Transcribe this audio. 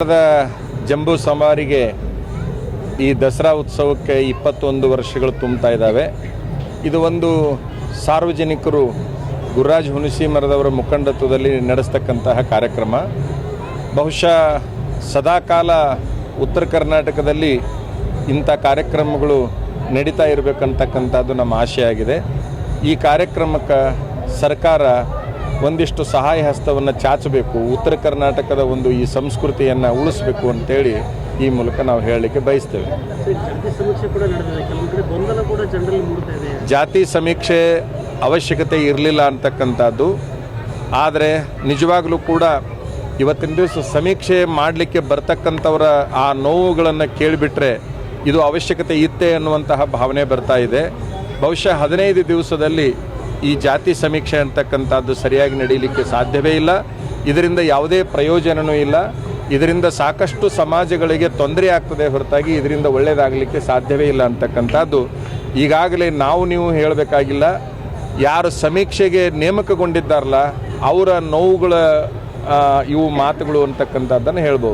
The ಜಂಬೂ ಸವಾರಿಗೆ ಈ ದಸರಾ ಉತ್ಸವಕ್ಕೆ ಇಪ್ಪತ್ತೊಂದು ವರ್ಷಗಳು ತುಂಬ್ತಾ ಇದ್ದಾವೆ. ಇದು ಒಂದು ಸಾರ್ವಜನಿಕರು ಗುರುರಾಜ್ ಹುಣಸಿ ಮರದವರ ಮುಖಂಡತ್ವದಲ್ಲಿ ನಡೆಸ್ತಕ್ಕಂತಹ ಕಾರ್ಯಕ್ರಮ. ಬಹುಶಃ ಸದಾಕಾಲ ಉತ್ತರ ಕರ್ನಾಟಕದಲ್ಲಿ ಇಂಥ ಕಾರ್ಯಕ್ರಮಗಳು ನಡೀತಾ ಇರಬೇಕಂತಕ್ಕಂಥದ್ದು ನಮ್ಮ ಆಶೆ ಆಗಿದೆ ಈ ಕಾರ್ಯಕ್ರಮಕ್ಕೆ ಸರ್ಕಾರ ಒಂದಿಷ್ಟು ಸಹಾಯ ಹಸ್ತವನ್ನು ಚಾಚಬೇಕು ಉತ್ತರ ಕರ್ನಾಟಕದ ಒಂದು ಈ ಸಂಸ್ಕೃತಿಯನ್ನು ಉಳಿಸ್ಬೇಕು ಅಂತೇಳಿ ಈ ಮೂಲಕ ನಾವು ಹೇಳಲಿಕ್ಕೆ ಬಯಸ್ತೇವೆ. ಜಾತಿ ಸಮೀಕ್ಷೆ ಅವಶ್ಯಕತೆ ಇರಲಿಲ್ಲ ಅಂತಕ್ಕಂಥದ್ದು. ಆದರೆ ನಿಜವಾಗಲೂ ಕೂಡ ಇವತ್ತಿನ ದಿವಸ ಸಮೀಕ್ಷೆ ಮಾಡಲಿಕ್ಕೆ ಬರ್ತಕ್ಕಂಥವರ ಆ ನೋವುಗಳನ್ನು ಕೇಳಿಬಿಟ್ರೆ ಇದು ಅವಶ್ಯಕತೆ ಇತ್ತೆ ಅನ್ನುವಂತಹ ಭಾವನೆ ಬರ್ತಾ ಇದೆ. ಬಹುಶಃ ಹದಿನೈದು ದಿವಸದಲ್ಲಿ ಈ ಜಾತಿ ಸಮೀಕ್ಷೆ ಅಂತಕ್ಕಂಥದ್ದು ಸರಿಯಾಗಿ ನಡೀಲಿಕ್ಕೆ ಸಾಧ್ಯವೇ ಇಲ್ಲ. ಇದರಿಂದ ಯಾವುದೇ ಪ್ರಯೋಜನವೂ ಇಲ್ಲ. ಇದರಿಂದ ಸಾಕಷ್ಟು ಸಮಾಜಗಳಿಗೆ ತೊಂದರೆ ಆಗ್ತದೆ ಹೊರತಾಗಿ ಇದರಿಂದ ಒಳ್ಳೆಯದಾಗಲಿಕ್ಕೆ ಸಾಧ್ಯವೇ ಇಲ್ಲ ಅಂತಕ್ಕಂಥದ್ದು. ಈಗಾಗಲೇ ನಾವು ನೀವು ಹೇಳಬೇಕಾಗಿಲ್ಲ. ಯಾರು ಸಮೀಕ್ಷೆಗೆ ನೇಮಕಗೊಂಡಿದ್ದಾರಲ್ಲ, ಅವರ ನೋವುಗಳ ಇವು ಮಾತುಗಳು ಅಂತಕ್ಕಂಥದ್ದನ್ನು ಹೇಳ್ಬೋದು.